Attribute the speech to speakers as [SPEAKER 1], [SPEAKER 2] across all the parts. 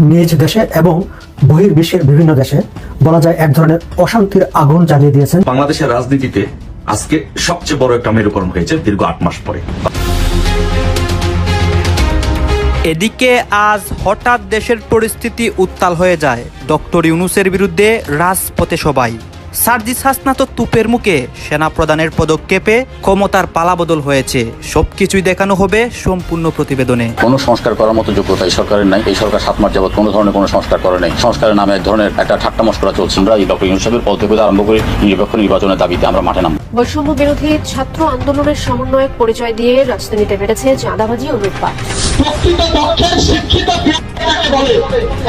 [SPEAKER 1] নিজ দেশে এবং বহির্বিশ্বের বিভিন্ন দেশে বলা যায় এক ধরনের অশান্তির আগুন জ্বালিয়ে দিয়েছেন।
[SPEAKER 2] বাংলাদেশের রাজনীতিতে আজকে সবচেয়ে বড় একটা মেরুকরণ হয়েছে দীর্ঘ আট মাস পরে।
[SPEAKER 3] এদিকে আজ হঠাৎ দেশের পরিস্থিতি উত্তাল হয়ে যায়। ডক্টর ইউনুসের বিরুদ্ধে রাজপথে সবাই। সার্জিস হাসনাত তুপের মুখে সেনা প্রদানের পদক্ষেপে ক্ষমতার পালাবদল হয়েছে। সবকিছুই দেখানো হবে সম্পূর্ণ প্রতিবেদনে।
[SPEAKER 4] কোনো সংস্কার করার মতো যোগ্যতা এই সরকারের নাই। এই সরকার সাত মাস যাবত কোনো ধরনের কোনো সংস্কার করে নাই। সংস্কারের নামে এক ধরনের একটা ঠাট্টা মস্করা চলছে। আমরা এই ডক্টর ইউনুস সাহেবের পদ আরম্ভ করে। নিরপেক্ষ নির্বাচনের দাবিতে আমরা মাঠে নাম
[SPEAKER 5] বৈষম্য বিরোধী ছাত্র আন্দোলনের সমন্বয়ক পরিচয় দিয়ে রাজধানীতে বেড়েছে চাঁদাবাজি ও লুটপাট।
[SPEAKER 6] শিক্ষিত ব্যক্তিকে বলে,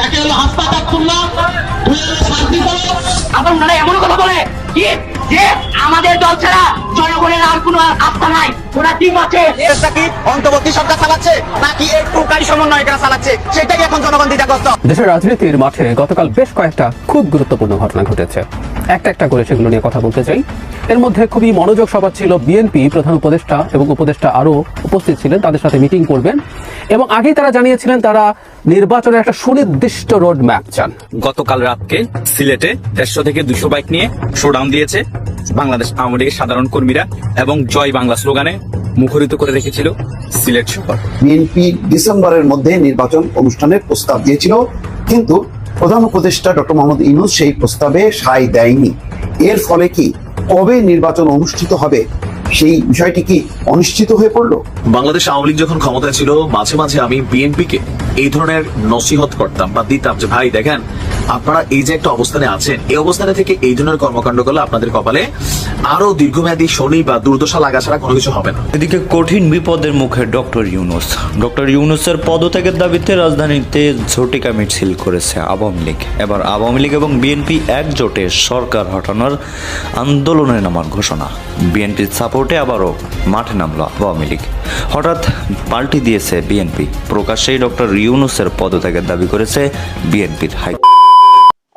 [SPEAKER 6] একে হলো হাসপাতাল খুলনা, দুই হলো শান্তি
[SPEAKER 7] আবার ওনারা এমন কথা বলে, কি? যে আমাদের দল ছাড়া জনগণের আর কোনো আস্থা নাই ওরা ঠিক আছে।
[SPEAKER 8] দেশটা কি অন্তর্বর্তী সরকার চালাচ্ছে নাকি একটু কারি সমন্বয়করা চালাচ্ছে? সেটাই এখন জনগণ দ্বিধাগ্রস্ত।
[SPEAKER 9] দেশের রাজনীতির মাঠে গতকাল বেশ কয়েকটা খুব গুরুত্বপূর্ণ ঘটনা ঘটেছে। একটা একটা করে সেগুলো নিয়ে কথা বলতে চাই। এর মধ্যে খুবই মনোযোগ সভা ছিল বিএনপি প্রধান উপদেষ্টা এবং উপদেষ্টা আরও উপস্থিত ছিলেন তাদের সাথে মিটিং করবেন। এবং আগেই তারা জানিয়েছিলেন তারা নির্বাচনের একটা সুনির্দিষ্ট রোড ম্যাপ চান।
[SPEAKER 10] গতকাল রাতকে সিলেটে দেড়শো থেকে দুশো বাইক নিয়ে শোডাউন দিয়েছে। বাংলাদেশ আওয়ামী লীগের সাধারণ কর্মীরা এবং জয় বাংলা স্লোগানে মুখরিত করে রেখেছিল সিলেট শহর।
[SPEAKER 11] বিএনপি ডিসেম্বরের মধ্যে নির্বাচন অনুষ্ঠানের প্রস্তাব দিয়েছিল কিন্তু প্রধান উপদেষ্টা ডক্টর মোহাম্মদ ইনুস সেই প্রস্তাবে সাই দেয়নি। এর ফলে কি কবে নির্বাচন অনুষ্ঠিত হবে সেই বিষয়টি কি অনিশ্চিত হয়ে পড়ল?
[SPEAKER 2] বাংলাদেশ আওয়ামী লীগ যখন ক্ষমতায় ছিল মাঝে মাঝে আমি বিএনপি কে এই ধরনের নসিহত করতাম বা দিতাম যে ভাই দেখেন আপনারা এই যে একটা অবস্থানে আছেন, এই অবস্থানে থেকে এই ধরনের কর্মকাণ্ড করলে আপনাদের কপালে আরও দীর্ঘমেয়াদী শনি বা দুর্দশা লাগা ছাড়া কোনো কিছু হবে না।
[SPEAKER 12] এদিকে কঠিন বিপদের মুখে ডক্টর ইউনুস। ডক্টর ইউনুসের পদত্যাগের দাবিতে রাজধানীতে ঝটিকা মিছিল করেছে আওয়ামী লীগ। এবার আওয়ামী লীগ এবং বিএনপি একজোটে সরকার হটানোর আন্দোলনে নামার ঘোষণা। বিএনপির সাপোর্টে আবারও মাঠে নামলো আওয়ামী লীগ। হঠাৎ পাল্টি দিয়েছে বিএনপি। প্রকাশ্যেই ডক্টর ইউনুসের পদত্যাগের দাবি করেছে বিএনপির হাই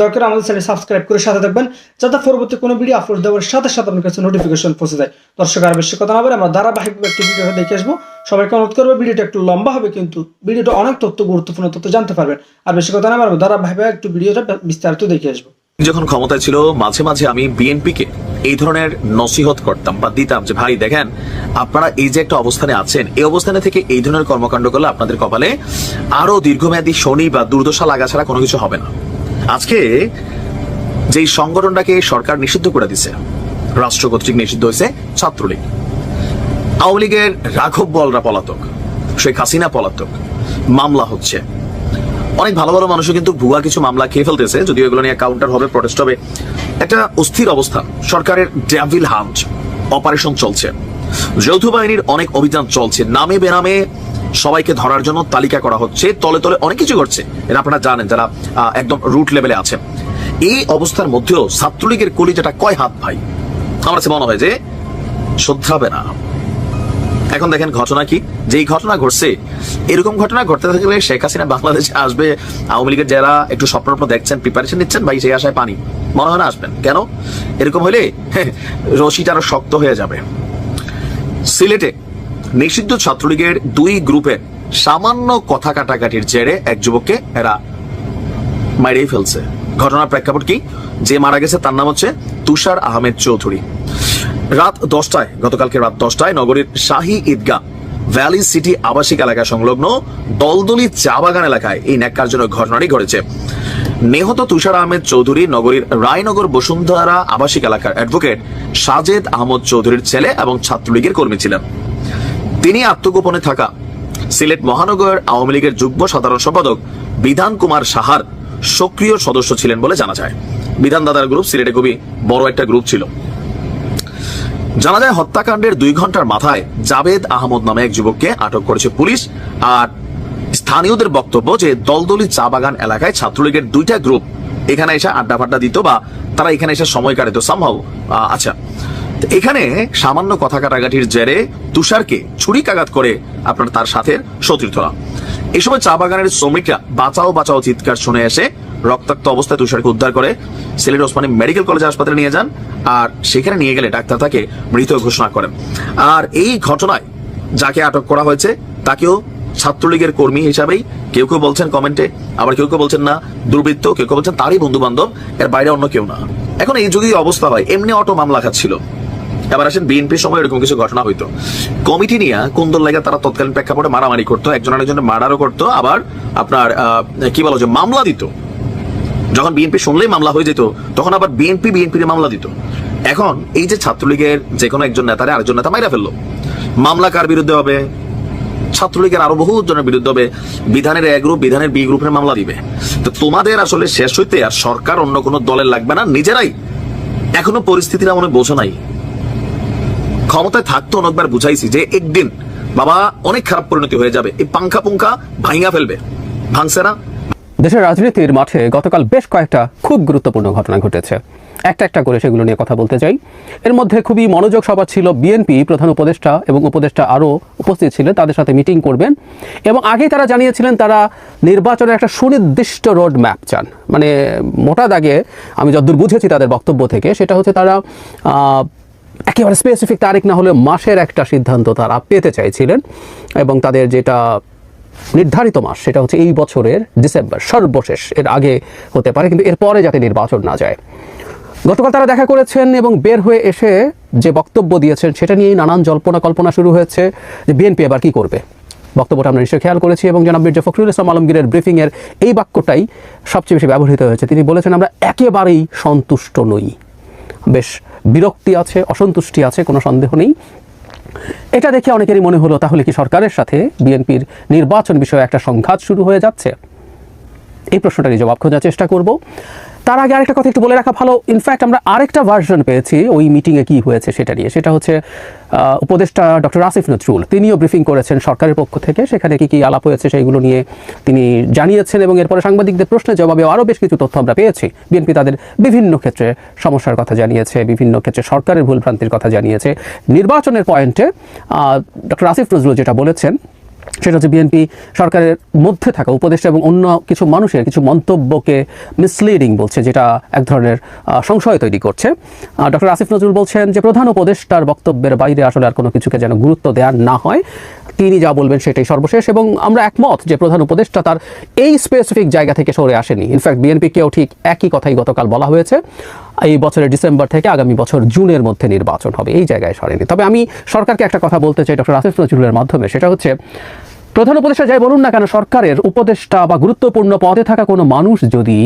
[SPEAKER 13] দরকার আমাদের চ্যানেল সাবস্ক্রাইব করে সাথে থাকবেন, যাতে পরবর্তী কোনো ভিডিও আপলোড দেওয়ার সাথে সাথে আপনার কাছে নোটিফিকেশন পৌঁছে যায়। দর্শক, আর বেশি কথা না বলে আমরা ধারাবাহিকভাবে একটি ভিডিওটা দেখে আসব। সবাইকে অনুরোধ করব ভিডিওটা একটু লম্বা হবে, কিন্তু ভিডিওটা অনেক তথ্য, গুরুত্বপূর্ণ তথ্য জানতে পারবেন। আর বেশি কথা না বলে ধারাবাহিকভাবে একটু ভিডিওটা বিস্তারিত দেখে আসব।
[SPEAKER 2] যখন ক্ষমতায় ছিল, মাঝে মাঝে আমি বিএনপি কে এই ধরনের নসিহত করতাম বা দিতাম যে, ভাই, দেখেন, আপনারা এই যে একটা অবস্থানে আছেন, এই অবস্থানে থেকে এই ধরনের কর্মকাণ্ড করলে আপনাদের কপালে আরও দীর্ঘমেয়াদী শনি বা দুর্দশা লাগা ছাড়া কোনো কিছু হবে না। আজকে যেই সংগঠনটাকে সরকার নিষিদ্ধ করে দিছে, রাষ্ট্র কর্তৃক নিষিদ্ধ হয়েছে ছাত্রলীগ। আওয়ামী লীগের রাঘব বলরা পলাতক, শেখ হাসিনা পলাতক, মামলা হচ্ছে। অনেক ভালো ভালো মানুষও কিন্তু ভুয়া কিছু মামলা খেয়ে ফেলতেছে, যদিও এগুলো নিয়ে কাউন্টার হবে প্রটেস্ট হবে। একটা অস্থির অবস্থা, সরকারের ড্যাভিল হান্ট অপারেশন চলছে। যৌথ বাহিনীর অনেক অভিযান চলছে, নামে বেনামে সবাইকে ধরার জন্য তালিকা করা হচ্ছে, তলে তলে অনেক কিছু করছে এটা আপনারা জানেন যারা একদম রুট লেভেলে আছেন। এই অবস্থার মধ্যেও ছাত্রলীগের কলিজাটা কয় হাত ভাই? আমার কাছে মনে হয় যে শ্রদ্ধাবে না। এখন দেখেন ঘটনা কি? যেই ঘটনা ঘটছে, এরকম ঘটনা ঘটতে থাকলে শেখ হাসিনা বাংলাদেশে আসবে, আওয়ামী লীগের যারা একটু স্বপ্ন দেখছেন প্রিপারেশন নিচ্ছেন, ভাই সেই আশায় পানি। মনে হয় না আসবেন। কেন? এরকম হলে রশিটা আরও শক্ত হয়ে যাবে। সিলেটে নিষিদ্ধ ছাত্রলীগের দুই গ্রুপে সামান্য কথা কাটাকাটির জেরে এক যুবককে এরা মাইরেই ফেলছে। ঘটনার প্রেক্ষাপট কি? যে মারা গেছে তার নাম হচ্ছে তুষার আহমেদ চৌধুরী। রাত দশটায়, গতকালকে রাত দশটায় নগরীর শাহী ঈদগাহ ভ্যালি সিটি আবাসিক এলাকা সংলগ্ন দলদলি চা বাগান এলাকায় এই ন্যাক্কারজনক ঘটনাটি ঘটেছে। নিহত তুষার আহমেদ চৌধুরী নগরীর রায়নগর বসুন্ধরা আবাসিক এলাকার অ্যাডভোকেট সাজেদ আহমদ চৌধুরীর ছেলে এবং ছাত্রলীগের কর্মী ছিলেন। তিনি আত্মগোপনে থাকা। সিলেট মহানগর আওয়ামী লীগের যুগ্ম সাধারণ সম্পাদক বিধান কুমার সাহার সক্রিয় সদস্য ছিলেন বলে জানা যায়। বিধান দাদার গ্রুপ সিলেটে খুবই বড় একটা গ্রুপ ছিল। জানা যায়, হত্যাকাণ্ডের দুই ঘণ্টার মাথায় জাবেদ আহমদ নামে এক যুবককে আটক করেছে পুলিশ আর স্থানীয়দের বক্তব্য যে দলদলি চা বাগান এলাকায় ছাত্রলীগের দুইটা গ্রুপ এখানে এসে আড্ডা ফাড্ডা দিত বা তারা এখানে এসে সময় কাটাতো। সম্ভব আচ্ছা। এখানে সামান্য কথা কাটাকাটির জেরে তুষারকে ছুরিকাঘাত করে আপনার তার সাথে সতীর্থরা এই সময় চা বাগানের শ্রমিকরা বাঁচাও বাঁচাও চিৎকার শুনে এসে রক্তাক্ত অবস্থায় তুষারকে উদ্ধার করে সিলেট ওসমানী মেডিকেল কলেজ হাসপাতালে নিয়ে যান আর সেখানে নিয়ে গেলে ডাক্তার তাকে মৃত ঘোষণা করেন। আর এই ঘটনায় যাকে আটক করা হয়েছে, তাকেও ছাত্রলীগের কর্মী হিসাবেই কেউ কেউ বলছেন কমেন্টে, আবার কেউ কেউ বলছেন না, দুর্বৃত্ত, কেউ কেউ বলছেন তারই বন্ধু বান্ধব এর বাইরে অন্য কেউ না। এখন এই যদি অবস্থা হয়, এমনি অটো মামলা খাচ্ছিল এবার আসেন বিএনপির সময় এরকম কিছু ঘটনা হইতো। কমিটি নিয়ে কুন্দল লাগে তারা তৎকালীন প্রেক্ষাপটে মারামারি করতো একজন আরেকজনের মার্ডারও করতো, আবার আপনার কি বলো যে মামলা দিত। যখন বিএনপি শুনলেই মামলা হয়ে যেত, তখন আবার বিএনপি বিএনপির মামলা দিত। এখন এই যে ছাত্রলীগের যে কোনো একজন নেতারে আরেকজন নেতা মাইরা ফেলল। মামলা কার বিরুদ্ধে হবে? ছাত্রলীগের আরও বহু জনের বিরুদ্ধে হবে। বিধানের এ গ্রুপ বিধানের বি গ্রুপের মামলা দিবে। তো তোমাদের আসলে শেষ হইতে আর সরকার অন্য কোনো দলের লাগবে না, নিজেরাই। এখনও পরিস্থিতিটা মনে বোঝো নাই। ক্ষমতায় থাকতো অনেকবার বুঝাইছি যে একদিন বাবা অনেক খারাপ পরিণতি হয়ে যাবে। এই পাঙ্খা পুঙ্খা ভাঙা ফেলবে। ভাঙছে না।
[SPEAKER 9] দেশের রাজনীতির মাঠে গতকাল বেশ কয়েকটা খুব গুরুত্বপূর্ণ ঘটনা ঘটেছে। একটা একটা করে সেগুলো নিয়ে কথা বলতে চাই। এর মধ্যে খুবই মনোযোগ সভা ছিল বিএনপি প্রধান উপদেষ্টা এবং উপদেষ্টা আরও উপস্থিত ছিলেন, তাদের সাথে মিটিং করবেন এবং আগেই তারা জানিয়েছিলেন তারা নির্বাচনের একটা সুনির্দিষ্ট রোড ম্যাপ চান। মানে মোটা দাগে আমি যতদূর বুঝেছি তাদের বক্তব্য থেকে, সেটা হচ্ছে তারা একেবারে স্পেসিফিক তারিখ না হলে মাসের একটা সিদ্ধান্ত তারা পেতে চাইছিলেন এবং তাদের যেটা নির্ধারিত মাস, সেটা হচ্ছে এই বছরের ডিসেম্বর, সর্বশেষ। এর আগে হতে পারে, কিন্তু এরপরে যাতে নির্বাচন না যায়। গতকাল তারা দেখা করেছেন এবং বের হয়ে এসে যে বক্তব্য দিয়েছেন, সেটা নিয়েই নানান জল্পনা কল্পনা শুরু হয়েছে যে বিএনপি এবার কি করবে। বক্তব্যটা আমরা নিশ্চয়ই খেয়াল করেছি এবং জনাব মির্জা ফখরুল ইসলাম আলমগীরের ব্রিফিংয়ের এই বাক্যটাই সবচেয়ে বেশি ব্যবহৃত হয়েছে। তিনি বলেছেন, আমরা একেবারেই সন্তুষ্ট নই। বেশ বিরক্তি আছে, অসন্তুষ্টি আছে, কোনো সন্দেহ নেই। এটা দেখে অনেকেরই মনে হলো, তাহলে কি সরকারের সাথে বিএনপির নির্বাচন বিষয়ে একটা সংঘাত শুরু হয়ে যাচ্ছে? এই প্রশ্নটারই জবাব খোঁজার চেষ্টা করব। তার আগে আরেকটা কথা একটু বলে রাখা ভালো। ইনফ্যাক্ট আমরা আরেকটা ভার্সন পেয়েছি, ওই মিটিংয়ে কি হয়েছে সেটা নিয়ে। সেটা হচ্ছে উপদেষ্টা ডক্টর আসিফ নজরুল। তিনিও ব্রিফিং করেছেন সরকারের পক্ষ থেকে। সেখানে কি কি আলাপ হয়েছে সেইগুলো নিয়ে তিনি জানিয়েছেন এবং এরপরে সাংবাদিকদের প্রশ্নের জবাবে আরও বেশ কিছু তথ্য আমরা পেয়েছি। বিএনপি তাদের বিভিন্ন ক্ষেত্রে সমস্যার কথা জানিয়েছে, বিভিন্ন ক্ষেত্রে সরকারের ভুলভ্রান্তির কথা জানিয়েছে। নির্বাচনের পয়েন্টে ডক্টর আসিফ নজরুল যেটা বলেছেন সেটা হচ্ছে বিএনপি সরকারের মধ্যে থাকা উপদেষ্টা এবং অন্য কিছু মানুষের কিছু মন্তব্যকে মিসলিডিং বলছে, যেটা এক ধরনের সংশয় তৈরি করছে। ডক্টর আসিফ নজরুল বলছেন যে প্রধান উপদেষ্টার বক্তব্যের বাইরে আসলে আর কোনো কিছুকে যেন গুরুত্ব দেওয়া না হয়। তিনি যা বলবেন সেটাই সর্বশেষ এবং আমরা একমত যে প্রধান উপদেষ্টা তার এই স্পেসিফিক জায়গা থেকে সরে আসেনি। ইনফ্যাক্ট বিএনপিকেও ঠিক একই কথাই গতকাল বলা হয়েছে। এই বছরের ডিসেম্বর থেকে আগামী বছর জুনের মধ্যে নির্বাচন হবে। এই জায়গায় সরেনি। তবে আমি সরকারকে একটা কথা বলতে চাই, ডক্টর আসিফ নজরুলের মাধ্যমে। সেটা হচ্ছে প্রধান উপদেষ্টা যাই বলুন না কেন, সরকারের উপদেষ্টা বা গুরুত্বপূর্ণ পদে থাকা কোনো মানুষ যদি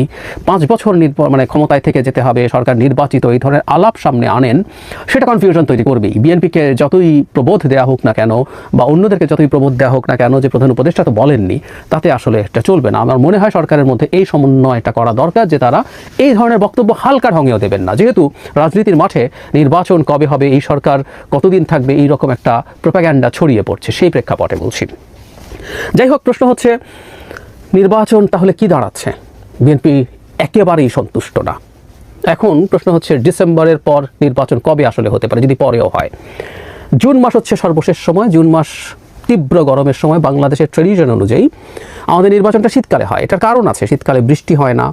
[SPEAKER 9] পাঁচ বছর মানে ক্ষমতায় থেকে যেতে হবে, সরকার নির্বাচিত এই ধরনের আলাপ সামনে আনেন, সেটা কনফিউশন তৈরি করবেই। বিএনপিকে যতই প্রবোধ দেওয়া হোক না কেন বা অন্যদেরকে যতই প্রবোধ দেওয়া হোক না কেন, যে প্রধান উপদেষ্টা তো বলেননি, তাতে আসলে এটা চলবে না। আমার মনে হয় সরকারের মধ্যে এই সমন্বয়টা করা দরকার যে তারা এই ধরনের বক্তব্য হালকা ঢঙেও দেবেন না। যেহেতু রাজনীতির মাঠে নির্বাচন কবে হবে, এই সরকার কতদিন থাকবে এই রকম একটা প্রোপাগ্যান্ডা ছড়িয়ে পড়ছে, সেই প্রেক্ষাপটে বলছি। যাই হোক প্রশ্ন হচ্ছে, নির্বাচন তাহলে কি দাঁড়াচ্ছে? বিএনপি একেবারেই সন্তুষ্ট না। এখন প্রশ্ন হচ্ছে, ডিসেম্বরের পর নির্বাচন কবে আসলে হতে পারে? যদি পরেও হয়। জুন মাস হচ্ছে সর্বশেষ সময়। জুন মাস তীব্র গরমের সময় বাংলাদেশের ট্রেডিশন অনুযায়ী আমাদের নির্বাচনটা শীতকালে হয়। এটার কারণ আছে, শীতকালে বৃষ্টি হয় না,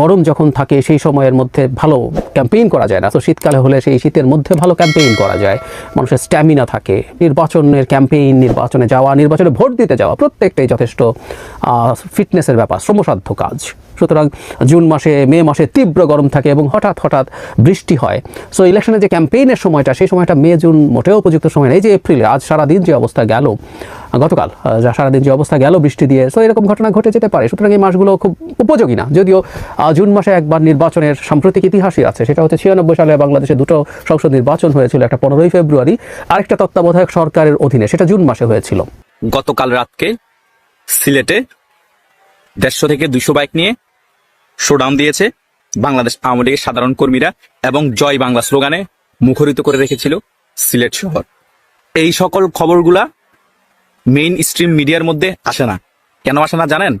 [SPEAKER 9] গরম যখন থাকে সেই সময়ের মধ্যে ভালো ক্যাম্পেইন করা যায় না। তো শীতকালে হলে সেই শীতের মধ্যে ভালো ক্যাম্পেইন করা যায়, মানুষের স্ট্যামিনা থাকে, নির্বাচনের ক্যাম্পেইন নির্বাচনে যাওয়া, নির্বাচনে ভোট দিতে যাওয়া, প্রত্যেকটাই যথেষ্ট ফিটনেসের ব্যাপার, শ্রমসাধ্য কাজ। সুতরাং জুন মাসে, মে মাসে তীব্র গরম থাকে এবং হঠাৎ হঠাৎ বৃষ্টি হয়। সো ইলেকশনের যে ক্যাম্পেইনের সময়টা, সেই সময়টা মে, জুন মোটেও উপযুক্ত সময় নেই। যে এপ্রিলে আজ সারাদিন যে অবস্থা গেল গতকাল যা সারাদিন যে অবস্থা গেল বৃষ্টি দিয়ে সো এরকম ঘটনা ঘটে যেতে পারে। সুতরাং এই মাসগুলো খুব উপযোগী না। যদিও জুন মাসে একবার নির্বাচনের সাম্প্রতিক ইতিহাসই আছে। সেটা হচ্ছে ছিয়ানব্বই সালে বাংলাদেশে দুটো সংসদ নির্বাচন হয়েছিল, একটা পনেরোই ফেব্রুয়ারি, আরেকটা তত্ত্বাবধায়ক সরকারের অধীনে। সেটা জুন মাসে হয়েছিল।
[SPEAKER 10] গতকাল রাতকে সিলেটে দেড়শো থেকে দুশো বাইক নিয়ে শোডাউন দিয়েছে। বাংলাদেশ আওয়ামী লীগের সাধারণ কর্মীরা এবং জয় বাংলা স্লোগানে মুখরিত করে রেখেছিল সিলেট শহর। এই সকল খবরগুলা মেইন স্ট্রিম মিডিয়ার মধ্যে আসে না। কেন আসে না জানেন?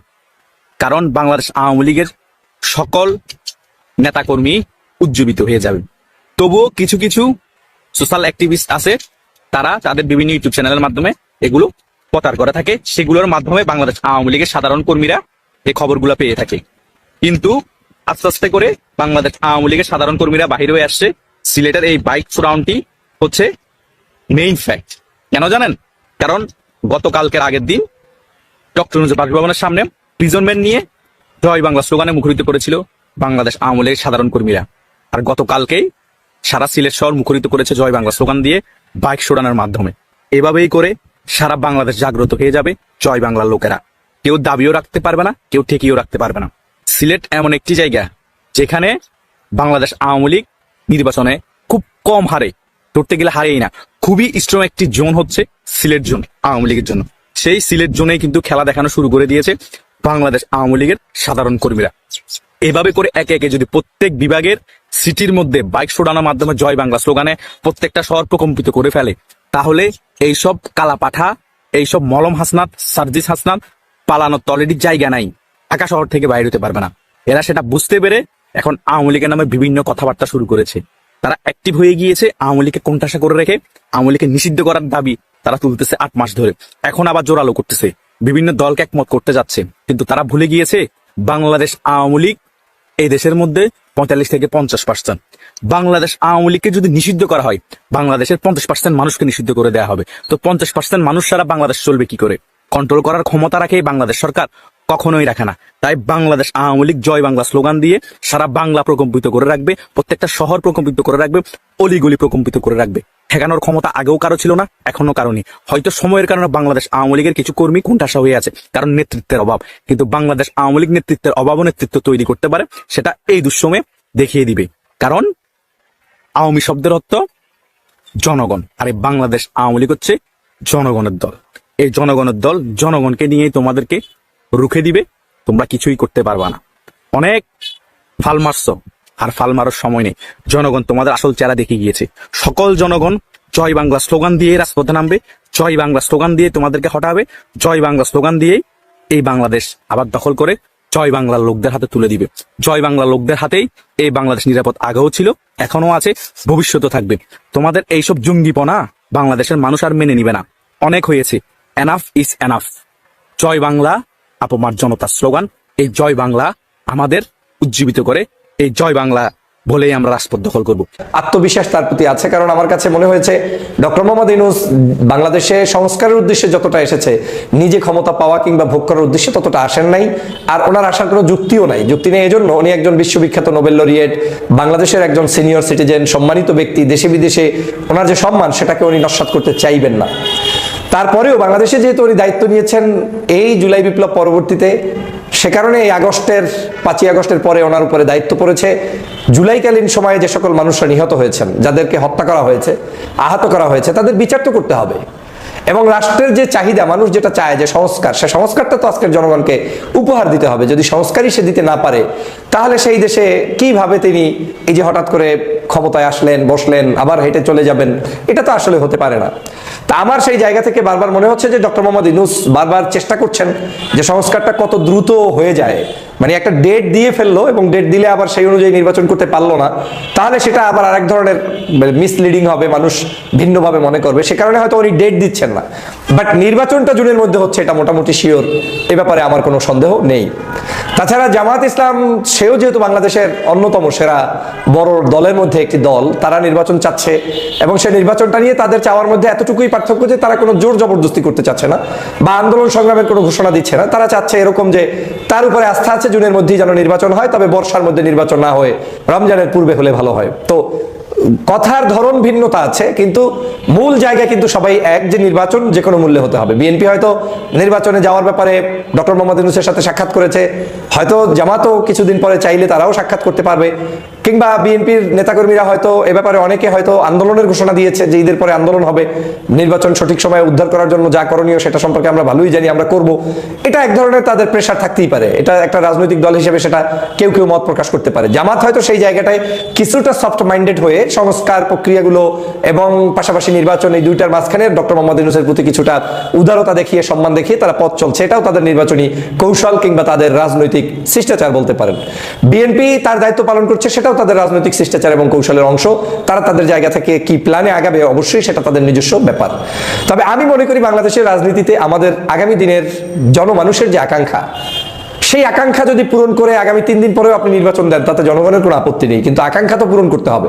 [SPEAKER 10] কারণ বাংলাদেশ আওয়ামী লীগের সকল নেতাকর্মী উজ্জীবিত হয়ে যাবে। তবুও কিছু কিছু সোশ্যাল অ্যাক্টিভিস্ট আছে, তারা তাদের বিভিন্ন ইউটিউব চ্যানেলের মাধ্যমে এগুলো প্রচার করে থাকে। সেগুলোর মাধ্যমে বাংলাদেশ আওয়ামী লীগের সাধারণ কর্মীরা এই খবরগুলো পেয়ে থাকে। কিন্তু আস্তে আস্তে করে বাংলাদেশ আওয়ামী লীগের সাধারণ কর্মীরা বাহির হয়ে আসছে। সিলেটের এই বাইক চূড়াউনটি হচ্ছে মেইন ফ্যাক্ট কেন জানেন? কারণ গতকালকের আগের দিন ডক্টর বাসভবনের সামনে প্রিজনমেন্ট নিয়ে জয় বাংলা স্লোগানে মুখরিত করেছিল বাংলাদেশ আওয়ামী লীগের সাধারণ কর্মীরা। আর গতকালকেই সারা সিলেট শহর মুখরিত করেছে জয় বাংলা স্লোগান দিয়ে বাইক সোড়ানোর মাধ্যমে। এভাবেই করে সারা বাংলাদেশ জাগ্রত হয়ে যাবে জয় বাংলার লোকেরা। কেউ দাবিও রাখতে পারবে না, কেউ ঠেকিও রাখতে পারবে না। সিলেট এমন একটি জায়গা যেখানে বাংলাদেশ আওয়ামী লীগ নির্বাচনে খুব কম হারে ধরতে গেলে হারেই না। খুবই স্ট্রং একটি জোন হচ্ছে সিলেট জোন আওয়ামী লীগের জন্য। সেই সিলেট জোনেই কিন্তু খেলা দেখানো শুরু করে দিয়েছে বাংলাদেশ আওয়ামী লীগের সাধারণ কর্মীরা। এভাবে করে একে একে যদি প্রত্যেক বিভাগের সিটির মধ্যে বাইক সোডানোর মাধ্যমে জয় বাংলা স্লোগানে প্রত্যেকটা শহর প্রকম্পিত করে ফেলে, তাহলে এইসব কালাপাঠা, এইসব মলম হাসনাত, সার্জিস হাসনাত পালানোর তো অলরেডি জায়গা নাই। ঢাকা শহর থেকে বাইরে হতে পারবে না। এরা সেটা বুঝতে পেরে এখন আওয়ামী লীগের নামে বিভিন্ন কথাবার্তা শুরু করেছে। তারা অ্যাক্টিভ হয়ে গিয়েছে, আওয়ামী লীগকে কোণঠাসা করে রেখে আওয়ামী লীগকে নিষিদ্ধ করার দাবি তারা তুলতেছে আট মাস ধরে। এখন আবার জোরালো করতেছে। বিভিন্ন দলকে একমত করতে যাচ্ছে। কিন্তু তারা ভুলে গিয়েছে, বাংলাদেশ আওয়ামী লীগ এই দেশের মধ্যে পঁয়তাল্লিশ থেকে পঞ্চাশ পার্সেন্ট বাংলাদেশ আওয়ামী লীগকে যদি নিষিদ্ধ করা হয়, বাংলাদেশের পঞ্চাশ পার্সেন্ট মানুষকে নিষিদ্ধ করে দেওয়া হবে। তো পঞ্চাশ পার্সেন্ট মানুষ সারা বাংলাদেশ চলবে কি করে? কন্ট্রোল করার ক্ষমতা রাখে বাংলাদেশ সরকার। কখনোই রাখে না। তাই বাংলাদেশ আওয়ামী লীগ জয় বাংলা স্লোগান দিয়ে সারা বাংলা প্রকম্পিত করে রাখবে, প্রত্যেকটা শহর প্রকম্পিত করে রাখবে, অলিগলি প্রকম্পিত করে রাখবে। ঠেকানোর ক্ষমতা আগেও কারও ছিল না এখনও কারণই হয়তো সময়ের কারণে বাংলাদেশ আওয়ামী লীগের কিছু কর্মী কোণঠাসা হয়ে আছে, কারণ নেতৃত্বের অভাব। কিন্তু বাংলাদেশ আওয়ামী লীগ নেতৃত্বের অভাব নেতৃত্ব তৈরি করতে পারে, সেটা এই দুঃসময়ে দেখিয়ে দিবে। কারণ আওয়ামী শব্দের অর্থ জনগণ। আর এই বাংলাদেশ আওয়ামী লীগ হচ্ছে জনগণের দল। এই জনগণের দল জনগণকে নিয়েই তোমাদেরকে রুখে দিবে, তোমরা কিছুই করতে পারবা না। অনেক ফাল মারছ, আর ফাল মারার সময় নেই। জনগণ তোমাদের আসল চেহারা দেখে গিয়েছে। সকল জনগণ জয় বাংলা স্লোগান দিয়ে রাজপথে নামবে, জয় বাংলা স্লোগান দিয়ে তোমাদেরকে হটাবে, জয় বাংলা স্লোগান দিয়ে এই বাংলাদেশ আবার দখল করে জয় বাংলার লোকদের হাতে তুলে দিবে। জয় বাংলা লোকদের হাতেই এই বাংলাদেশ নিরাপদ আগেও ছিল, এখনও আছে ভবিষ্যতে থাকবে। তোমাদের এইসব জঙ্গিপনা বাংলাদেশের মানুষ আর মেনে নিবে না। অনেক হয়েছে এনাফ ইজ এনাফ জয় বাংলা আপমার জনতার স্লোগান এই জয় বাংলা আমাদের উজ্জীবিত করে এই জয় বাংলা বলেই আমরা রাজপথ দখল করব।
[SPEAKER 14] আত্মবিশ্বাস তার প্রতি আছে কারণ আমার কাছে মনে হয়েছে, ডক্টর মোহাম্মদ ইনুস বাংলাদেশে সংস্কারের উদ্দেশ্যে যতটা এসেছে, নিজে ক্ষমতা পাওয়া কিংবা ভোগ করার উদ্দেশ্যে ততটা আসেন নাই, আর ওনার আসার কোনো যুক্তিও নাই। যুক্তি নেই এজন্য উনি একজন বিশ্ববিখ্যাত নোবেল লরিয়েট, বাংলাদেশের একজন সিনিয়র সিটিজেন, সম্মানিত ব্যক্তি, দেশে বিদেশে ওনার যে সম্মান, সেটাকে উনি নস্বাত করতে চাইবেন না। তারপরেও বাংলাদেশে যেহেতু উনি দায়িত্ব নিয়েছেন, এই জুলাই বিপ্লব পরবর্তীতে সে কারণে এই আগস্টের, পাঁচই আগস্টের পরে ওনার উপরে দায়িত্ব পড়েছে। জুলাইকালীন সময়ে যে সকল মানুষরা নিহত হয়েছেন, যাদেরকে হত্যা করা হয়েছে, আহত করা হয়েছে, তাদের বিচার তো করতে হবে। এবং রাষ্ট্রের যে চাহিদা, মানুষ যেটা চায় যে সংস্কার, সে সংস্কারটা তো আজকের জনগণকে উপহার দিতে হবে। যদি সংস্কারই সে দিতে না পারে, তাহলে সেই দেশে কীভাবে তিনি এই যে হঠাৎ করে ক্ষমতায় আসলেন, বসলেন, আবার হেঁটে চলে যাবেন, এটা তো আসলে হতে পারে না। তা আমার সেই জায়গা থেকে বারবার মনে হচ্ছে যে ডক্টর মোহাম্মদ ইনুস বারবার চেষ্টা করছেন যে সংস্কারটা কত দ্রুত হয়ে যায়। মানে একটা ডেট দিয়ে ফেলল এবং ডেট দিলে আবার সেই অনুযায়ী নির্বাচন করতে পারল না। তাহলে সেটা আবার আরেক ধরনের মিসলিডিং হবে, মানুষ ভিন্নভাবে মনে করবে। সে কারণে হয়তো উনি ডেট দিচ্ছেন না। বাট নির্বাচনটা জুনের মধ্যে হচ্ছে, এটা মোটামুটি শিওর এ ব্যাপারে আমার কোনো সন্দেহ নেই। তাছাড়া জামাত ইসলাম, সেও যেহেতু বাংলাদেশের অন্যতম সেরা বড় দলের মধ্যে একটি দল, তারা নির্বাচন চাচ্ছে এবং সেই নির্বাচনটা নিয়ে তাদের চাওয়ার মধ্যে এতটুকুই পার্থক্য যে তারা কোনো জোর জবরদস্তি করতে চাচ্ছে না বা আন্দোলন সংগ্রামের কোনো ঘোষণা দিচ্ছে না। তারা চাচ্ছে এরকম যে তার উপরে আস্থা আছে, জুনের মধ্যেই যেন নির্বাচন হয়, তবে বর্ষার মধ্যে নির্বাচন না হয়ে রমজানের পূর্বে হলে ভালো হয়। তো কথার ধরন ভিন্নতা আছে, কিন্তু মূল জায়গা কিন্তু সবাই এক যে নির্বাচন যে কোনো মূল্যে হতে হবে। বিএনপি হয়তো নির্বাচনে যাওয়ার ব্যাপারে ডক্টর মোহাম্মদ ইউনুসের সাথে সাক্ষাৎ করেছে, হয়তো জামাতও কিছুদিন পরে চাইলে তারাও সাক্ষাৎ করতে পারবে। কিংবা বিএনপির নেতাকর্মীরা হয়তো এ ব্যাপারে অনেকে হয়তো আন্দোলনের ঘোষণা দিয়েছে যে ঈদের পরে আন্দোলন হবে, নির্বাচন সঠিক সময়ে উদ্ধার করার জন্য যা করণীয় সেটা সম্পর্কে আমরা ভালোই জানি, আমরা করব। এটা এক ধরনের তাদের প্রেশার থাকতেই পারে। এটা একটা রাজনৈতিক দল হিসেবে সেটা কেউ কেউ মত প্রকাশ করতে পারে। জামাত হয়তো সেই জায়গাটায় কিছুটা সফট মাইন্ডেড হয়ে সংস্কার প্রক্রিয়াগুলো এবং পাশাপাশি নির্বাচন এই দুইটার মাঝখানে ডক্টর মোহাম্মদ ইউনুসের প্রতি কিছুটা উদারতা দেখিয়ে, সম্মান দেখিয়ে তারা পথ চলছে। এটাও তাদের নির্বাচনী কৌশল কিংবা তাদের রাজনৈতিক শিষ্টাচার বলতে পারেন। বিএনপি তার দায়িত্ব পালন করছে, সেটাও তাদের রাজনৈতিক শিষ্টাচার এবং কৌশলের অংশ, তারা তাদের জায়গা থেকে কি প্ল্যানে আগাবে? অবশ্যই সেটা তাদের নিজস্ব ব্যাপার। তবে আমি মনে করি বাংলাদেশের রাজনীতিতে আমাদের আগামী দিনের জনমানুষের যে আকাঙ্ক্ষা সেই আকাঙ্ক্ষা যদি পূরণ করে আগামী তিন দিন পরেও আপনি নির্বাচন দেন, তাতে জনগণের কোনো আপত্তি নেই। কিন্তু আকাঙ্ক্ষা তো পূরণ করতে হবে।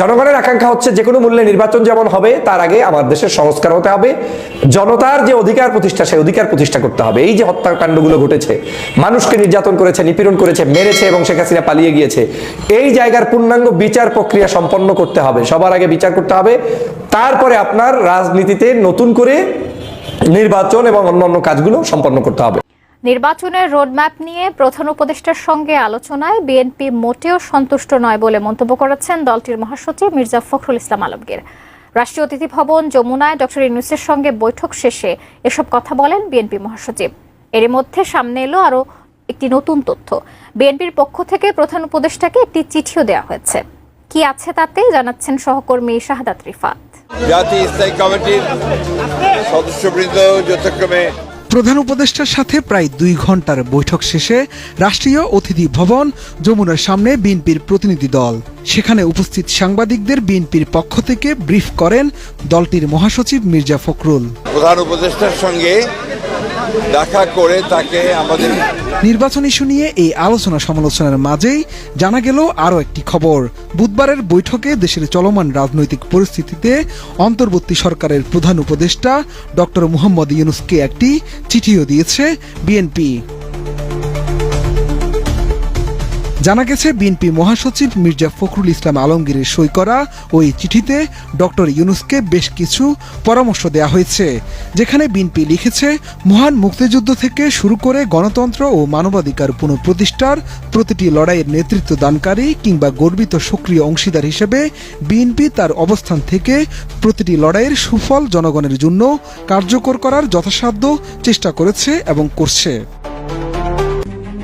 [SPEAKER 14] জনগণের আকাঙ্ক্ষা হচ্ছে যে কোনো মূল্যে নির্বাচন যেমন হবে, তার আগে আমার দেশের সংস্কার হতে হবে। জনতার যে অধিকার প্রতিষ্ঠা, সেই অধিকার প্রতিষ্ঠা করতে হবে। এই যে হত্যাকাণ্ডগুলো ঘটেছে, মানুষকে নির্যাতন করেছে, নিপীড়ন করেছে, মেরেছে এবং শেখ হাসিনা পালিয়ে গিয়েছে, এই জায়গার পূর্ণাঙ্গ বিচার প্রক্রিয়া সম্পন্ন করতে হবে। সবার আগে বিচার করতে হবে। তারপরে আপনার রাজনীতিতে নতুন করে নির্বাচন এবং অন্যান্য কাজগুলো সম্পন্ন করতে হবে।
[SPEAKER 15] নির্বাচনের রোডম্যাপ নিয়ে প্রধান উপদেষ্টার সঙ্গে আলোচনায় বিএনপি মোটেও সন্তুষ্ট নয় বলে মন্তব্য করেছেন দলটির মহাসচিব মির্জা ফখরুল ইসলাম আলমগীর। রাষ্ট্রীয় অতিথি ভবন যমুনায় ডক্টর ইউনুসের সঙ্গে বৈঠক শেষে এসব কথা বলেন বিএনপি মহাসচিব। এর মধ্যে সামনে এলো আরও একটি নতুন তথ্য। বিএনপির পক্ষ থেকে প্রধান উপদেষ্টাকে একটি চিঠিও দেওয়া হয়েছে। কি আছে তাতে জানাচ্ছেন সহকর্মী শাহাদাত রিফাত।
[SPEAKER 16] জাতীয় স্থায়ী কমিটির সদস্যবৃন্দ যথাক্রমে
[SPEAKER 17] প্রধান উপদেষ্টার সাথে প্রায় দুই ঘণ্টার বৈঠক শেষে রাষ্ট্রীয় অতিথি ভবন যমুনার সামনে বিএনপির প্রতিনিধি দল। সেখানে উপস্থিত সাংবাদিকদের বিএনপির পক্ষ থেকে ব্রিফ করেন দলটির মহাসচিব মির্জা ফখরুল।
[SPEAKER 16] প্রধান উপদেষ্টার সঙ্গে দেখা করে তাকে আমাদের
[SPEAKER 17] নির্বাচন ইস্যু নিয়ে এই আলোচনা সমালোচনার মাঝেই জানা গেল আরও একটি খবর। বুধবারের বৈঠকে দেশের চলমান রাজনৈতিক পরিস্থিতিতে অন্তর্বর্তী সরকারের প্রধান উপদেষ্টা ডক্টর মুহম্মদ ইউনুসকে একটি চিঠিও দিয়েছে বিএনপি। জানা গেছে, বিএনপি মহাসচিব মির্জা ফখরুল ইসলাম আলমগীরের সই করা ওই চিঠিতে ডক্টর ইউনুসকে বেশ কিছু পরামর্শ দেওয়া হয়েছে, যেখানে বিএনপি লিখেছে, মহান মুক্তিযুদ্ধ থেকে শুরু করে গণতন্ত্র ও মানবাধিকার পুনঃপ্রতিষ্ঠার প্রতিটি লড়াইয়ের নেতৃত্ব দানকারী কিংবা গর্বিত সক্রিয় অংশীদার হিসেবে বিএনপি তার অবস্থান থেকে প্রতিটি লড়াইয়ের সুফল জনগণের জন্য কার্যকর করার যথাসাধ্য চেষ্টা করেছে এবং করছে।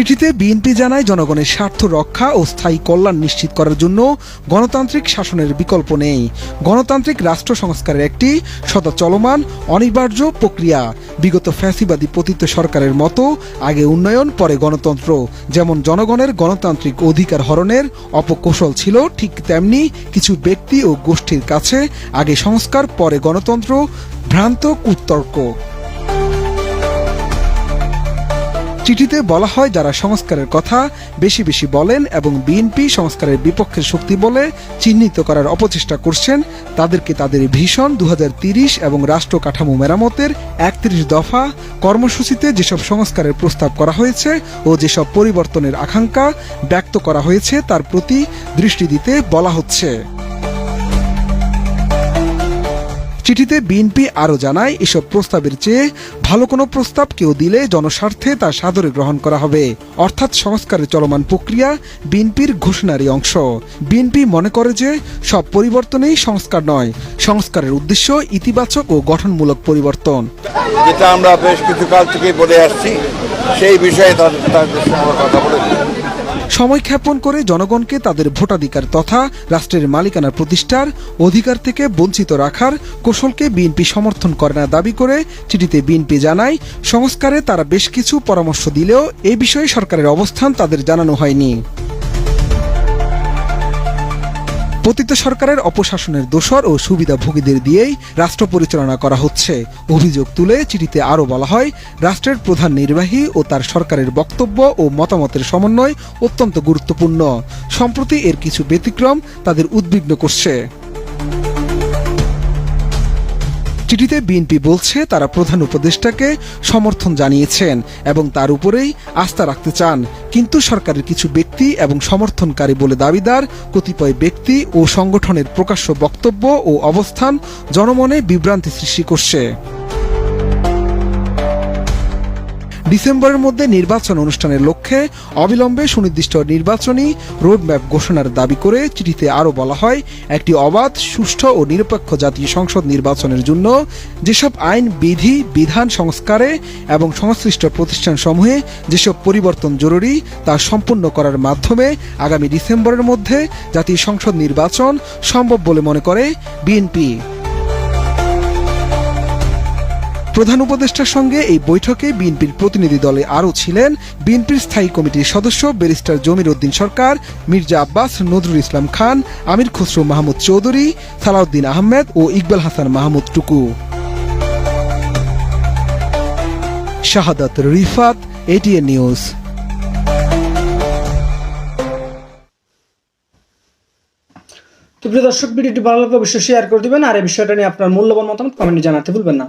[SPEAKER 17] চিঠিতে বিএনপি জানায় জনগণের স্বার্থ রক্ষা ও স্থায়ী কল্যাণ নিশ্চিত করার জন্য গণতান্ত্রিক শাসনের বিকল্প নেই। গণতান্ত্রিক রাষ্ট্র সংস্কারের একটি সদা চলমান, অনিবার্য প্রক্রিয়া। বিগত ফ্যাসিবাদী পতিত সরকারের মতো আগে উন্নয়ন, পরে গণতন্ত্র। যেমন জনগণের গণতান্ত্রিক অধিকার হরণের অপকৌশল ছিল, ঠিক তেমনি কিছু ব্যক্তি ও গোষ্ঠীর কাছে আগে সংস্কার, পরে গণতন্ত্র, ভ্রান্ত কুতর্ক। চিঠিতে বলা হয়, যারা সংস্কারের কথা বেশি বেশি বলেন এবং বিএনপি সংস্কারের বিপক্ষের শক্তি বলে চিহ্নিত করার অপচেষ্টা করছেন, তাদেরকে তাদের ভীষণ দু এবং রাষ্ট্র কাঠামো মেরামতের একত্রিশ দফা কর্মসূচিতে যেসব সংস্কারের প্রস্তাব করা হয়েছে ও যেসব পরিবর্তনের আকাঙ্ক্ষা ব্যক্ত করা হয়েছে, তার প্রতি দৃষ্টি দিতে বলা হচ্ছে। চিঠিতে বিএনপি আরও জানায়, এসব প্রস্তাবের চেয়ে ভালো কোনো প্রস্তাব কেউ দিলে জনস্বার্থে তা সাদরে গ্রহণ করা হবে। অর্থাৎ সংস্কারের চলমান প্রক্রিয়া বিএনপির ঘোষণারই অংশ। বিএনপি মনে করে যে সব পরিবর্তনেই সংস্কার নয়, সংস্কারের উদ্দেশ্য ইতিবাচক ও গঠনমূলক পরিবর্তন।
[SPEAKER 16] যেটা আমরা বেশ কিছু কাল থেকেই বলে আসছি, সেই বিষয়ে তাদের সঙ্গে কথা বলেছি
[SPEAKER 17] সময় ক্ষেপণ করে জনগণকে তাদের ভোটাধিকার তথা রাষ্ট্রের মালিকানা প্রতিষ্ঠার অধিকার থেকে বঞ্চিত রাখার কৌশলকে বিএনপি সমর্থন করে না দাবি করে চিঠিতে বিএনপি জানায়, সংস্কারে তারা বেশ কিছু পরামর্শ দিলেও এ বিষয়ে সরকারের অবস্থান তাদের জানানো হয়নি। পতিত সরকারের অপশাসনের দোষর ও সুবিধাভোগীদের দিয়েই রাষ্ট্র পরিচালনা করা হচ্ছে। অভিযোগ তুলে চিঠিতে আরও বলা হয়, রাষ্ট্রের প্রধান নির্বাহী ও তার সরকারের বক্তব্য ও মতামতের সমন্বয় অত্যন্ত গুরুত্বপূর্ণ। সম্প্রতি এর কিছু ব্যতিক্রম তাদের উদ্বিগ্ন করছে। চিঠিতে বিএনপি বলছে তারা প্রধান উপদেষ্টাকে সমর্থন জানিয়েছেন এবং তার উপরেই আস্থা রাখতে চান। কিন্তু সরকারের কিছু ব্যক্তি এবং সমর্থনকারী বলে দাবিদার কতিপয় ব্যক্তি ও সংগঠনের প্রকাশ্য বক্তব্য ও অবস্থান জনমনে বিভ্রান্তি সৃষ্টি করছে। ডিসেম্বরের মধ্যে নির্বাচন অনুষ্ঠানের লক্ষ্যে অবিলম্বে সুনির্দিষ্ট নির্বাচনী রোডম্যাপ ঘোষণার দাবি করে চিঠিতে আরও বলা হয়, একটি অবাধ, সুষ্ঠু ও নিরপেক্ষ জাতীয় সংসদ নির্বাচনের জন্য যেসব আইন, বিধি, বিধান সংস্কারে এবং সংশ্লিষ্ট প্রতিষ্ঠানসমূহে যেসব পরিবর্তন জরুরি তা সম্পূর্ণ করার মাধ্যমে আগামী ডিসেম্বরের মধ্যে জাতীয় সংসদ নির্বাচন সম্ভব বলে মনে করে বিএনপি। প্রধান উপদেষ্টার সঙ্গে এই বৈঠকে বিএনপির প্রতিনিধি দলে আরও ছিলেন বিএনপির স্থায়ী কমিটির সদস্য ব্যারিস্টার জমির উদ্দিন সরকার, মির্জা আব্বাস, নজরুল ইসলাম খান, আমির খসরু মাহমুদ চৌধুরী, সালাউদ্দিন আহমেদ ও ইকবাল হাসান মাহমুদ টুকু। Shahadat Rifat, ATN news.
[SPEAKER 13] তো প্রিয় দর্শক, ভিডিওটি ভালো লাগলে অবশ্যই শেয়ার করে দিবেন। আর এই বিষয়টা নিয়ে আপনার মূল্যবান মতামত কমেন্টে জানাতে ভুলবেন না।